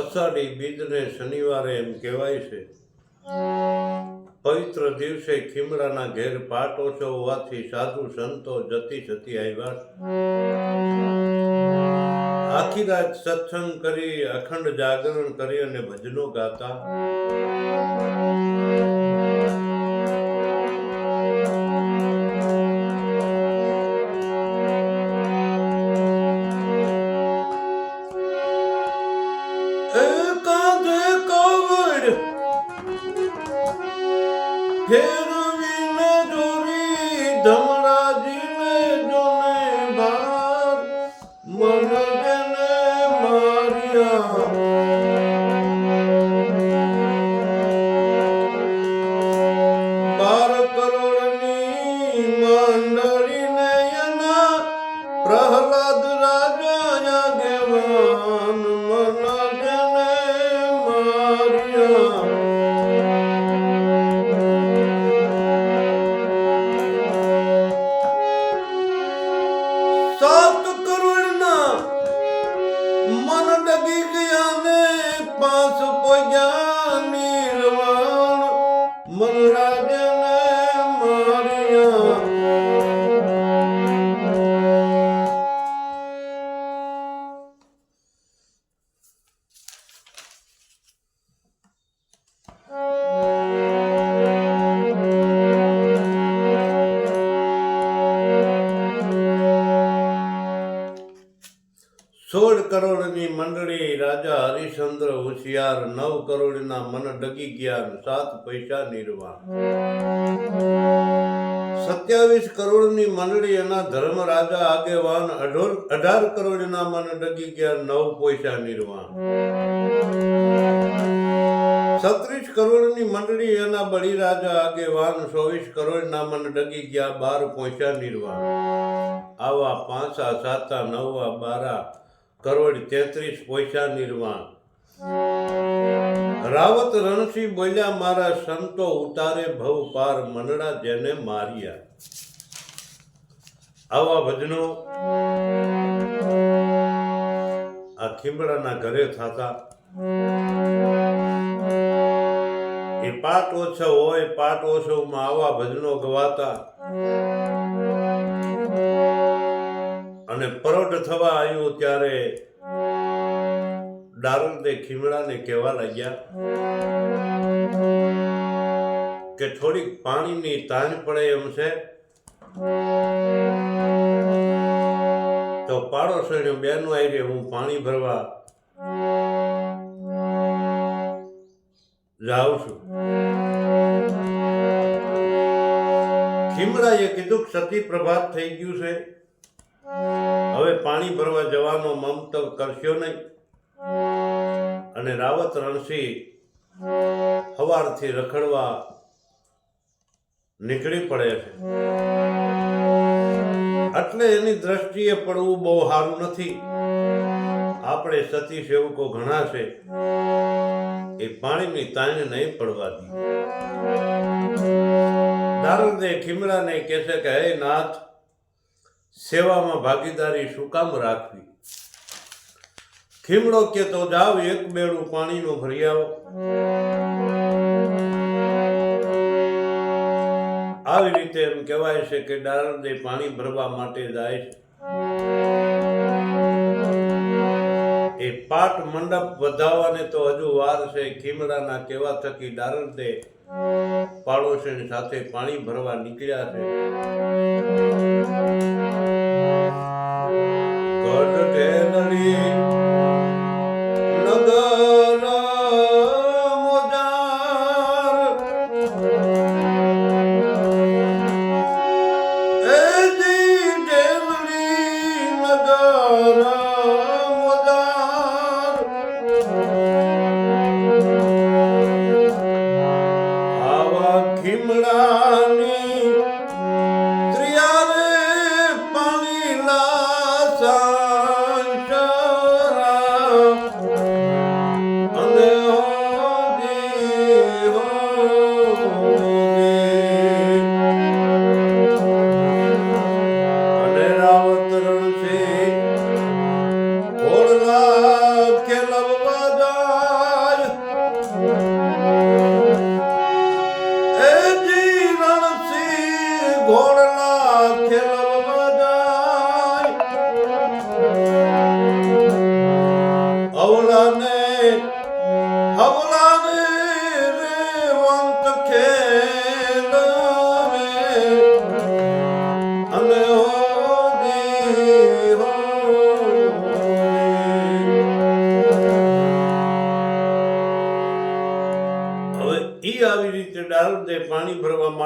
અષાઢી બીજને શનિવારે એમ કહેવાય છે. પવિત્ર દિવસે ખીમડાના ઘેર પાટ ઓછો હોવાથી સાધુ સંતો જતી જતી આવ્યા. આખી રાત સત્સંગ કરી, અખંડ જાગરણ કરી અને ભજનો ગાતા. મંડળી રાજા હરિશ્ચંદ્ર હોશિયાર નવ કરોડના મન ડગી ગયા સાત પૈસા નિર્વાણ. સત્યાવીસ કરોડની મંડળી એના ધર્મ રાજા આગેવાન અઢોર કરોડના મન ડગી ગયા, નવ પૈસા નિર્વાણ. છત્રીસ કરોડની મંડળી એના બળી રાજા આગેવાન, ચોવીસ કરોડના મન ડગી ગયા, બાર પૈસા નિર્વાણ. આવા પાંચા, સાતા, નવા, બારા કરોડ તેત્રીસ પૈસા નિર્વાણ રાવત રણસિંહ બોલ્યા, મારા સંતો ઉતારે ભવ પાર મનડા જેને માર્યા. આવા ભજનો આ ખીમડાના ઘરે થતા. એ પાટ ઓછો હોય પાટ ઓછોમાં આવા ભજનો ગવાતા. અને પરોઢ થવા આવ્યો ત્યારે દારૂદે ખીમડાને કહેવા લાગ્યા કે થોડીક પાણીની તાણ પડે એમ છે. તો પાડોશીને બેનું આવી હું પાણી ભરવા જાઉં છું. ખીમડાએ કીધું સતી પ્રભાત થઈ ગયું છે. હવે પાણી ભરવા જવાનો મમતવ કરશો નહીં. અને રાવત રણસિંહ હવારથી રખડવા નીકળી પડે છે. એટલે એની દ્રષ્ટિએ પડવું બહુ સારું નથી. આપણે સતી સેવકો ઘણા છે. એ પાણીની તાણ નહીં પડવા દી. નારદે ખીમડાને કહેશે કે, હે નાથ સેવામાં ભાગીદારી શું કામ રાખવી? ખીમડો કે તો જાવ, એક બેડું પાણીનો ભરી આવો. આવી રીતે એમ કહેવાય છે કે ડારણદે પાણી ભરવા માટે જાય છે. એ પાટ મંડપ વધાવવાને તો હજુ વાર છે. ખીમડાના કેવા થકી નારદે પાડોશીની સાથે પાણી ભરવા નીકળ્યા છે.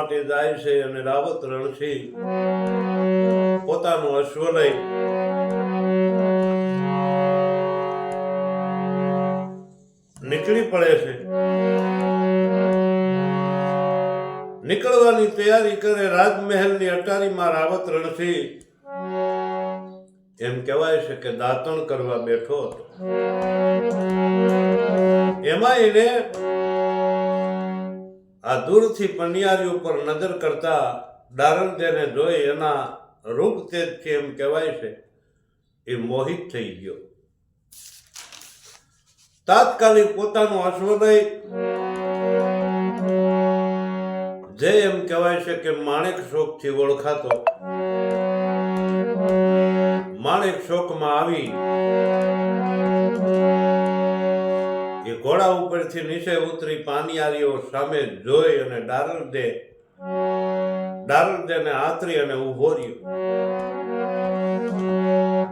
માટે જાય છે અને રાવત રણસિંહ પોતાનું અશ્વ લઈ નીકળી પડે છે. નીકળવાની તૈયારી કરે રાજમહેલની અટારીમાં રાવત રણસિંહ એમ કહેવાય છે કે દાંતણ કરવા બેઠો હતો. એમાં એને આ દૂરથી પનિયારી ઉપર નજર કરતા દારણદેને જોઈ એના રૂપ તેજથી એમ કહેવાય છે એ મોહિત થઈ ગયો. તાત્કાલિક પોતાનું અશ્વ લઈ જે એમ કહેવાય છે કે માણેક શોકથી ઓળખાતો. માણેક શોકમાં આવી એ ઘોડા ઉપરથી નીચે ઉતરી પાનિયારીઓ સામે જોઈ અને ડારલદે ડારલદેને આતરી અને ઊભો રહ્યો.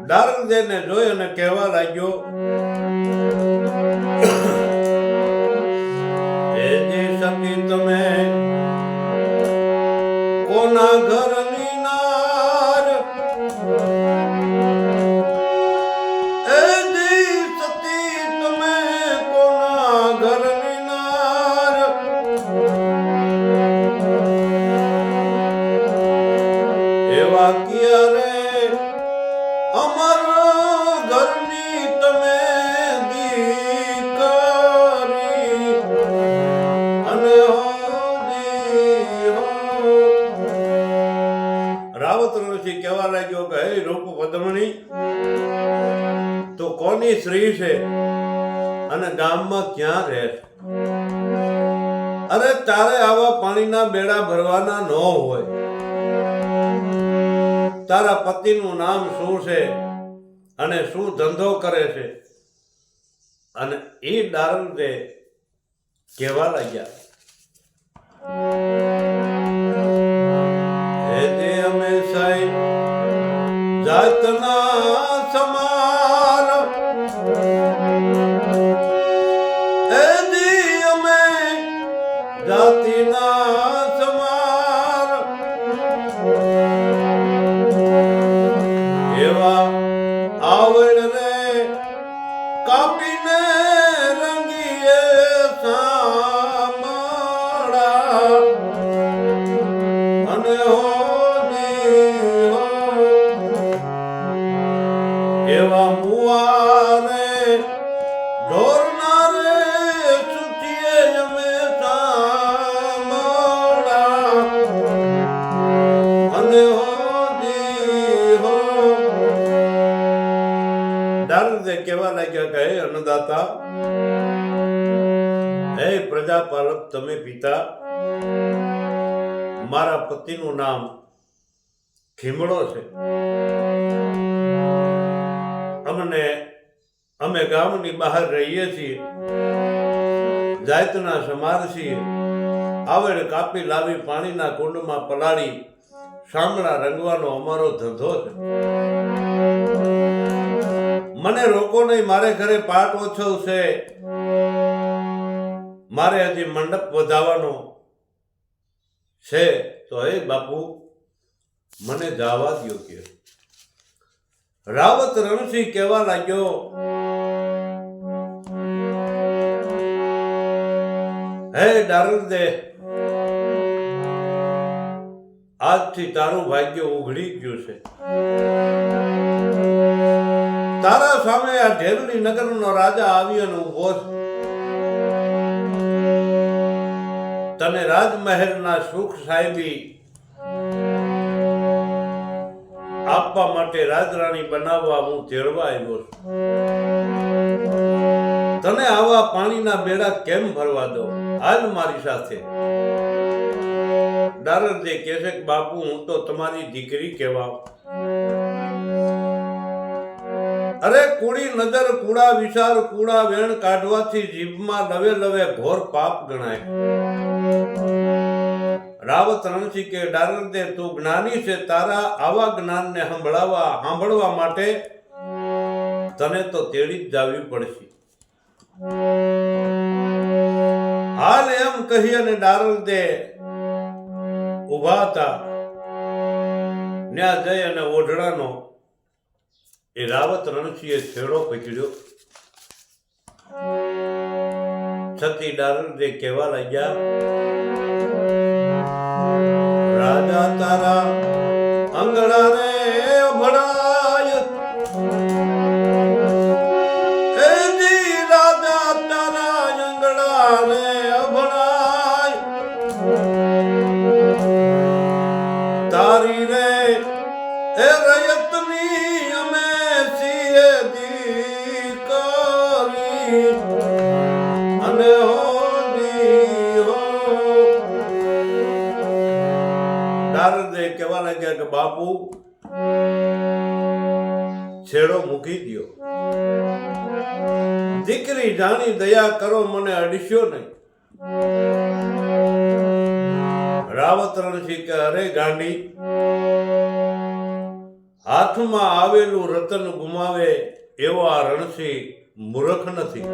ડારલદેને જોઈ અને કહેવા લાગ્યો સ્ત્રી છે. અને ગામમાં ક્યાં રહે અરે તારે આવા પાણીના બેડા ભરવાના ન હોય. તારા પતિનું નામ શું છે? અને શું ધંધો કરે છે? અને એ દારૂને કહેવા લાગ્યા. કહેવા લાગ્યા કહે અન્નદાતા હે પ્રજાપાલક તમે પિતા મારા પતિનું નામ ખીમડો છે. અમને, અમે ગામની બહાર રહીએ છીએ, જાતના સમાર છીએ, આવેડ કાપી લાવી પાણીના કુંડમાં પલાળી શામળા રંગવાનો અમારો ધંધો છે. મને રોકો નહીં, મારે ઘરે પાટ ઓછો છે. મારે હજી મંડપ વધાવવાનો છે, તો હે બાપુ, મને જવા દો કે. રાવત રણસિંહ કહેવા લાગ્યો, હે દારૂદે આજથી તારું ભાગ્ય ઉઘડી ગયું છે. તારા સામે આ ઢેરડી નગરનો રાજા આવ્યો અને ઊભો છે. તને રાજમહેલના સુખ સાહેબી આપવા માટે રાજરાણી બનાવવા હું તેડવા આવ્યો છું. તને આવા પાણીના બેડા કેમ ભરવા દો હાલ મારી સાથે. દારદે કહે છે કે, બાપુ, હું તો તમારી દીકરી કહેવા અરે, કુડી નજર કુડા વિચાર કુડા વેણ કાઢવાથી જીભમાં લવે લવે ઘોર પાપ ગણાય. રાવત રણસી કે ડારર દે તું જ્ઞાની છે, તારા આવા જ્ઞાનને સંભળાવા સાંભળવા માટે તને તો તેડી જાવી પડશે. હાલ એમ કહી અને ડારર દે ઊભા હતા. ન્યા જઈ અને ઓઢડાનો એ રાવત રણસીએ છેડો પકડ્યો. છતી ડારર દે કહેવા લાગ્યા. રાજા તારા છેડો મૂકી દ્યો. દીકરી જાણી દયા કરો મને અડશ્યો નહીં. રાવત રણસિંહ કે, અરે ગાંડી, હાથમાં આવેલું રતન ગુમાવે એવો આ રણસિંહ મૂર્ખ નથી.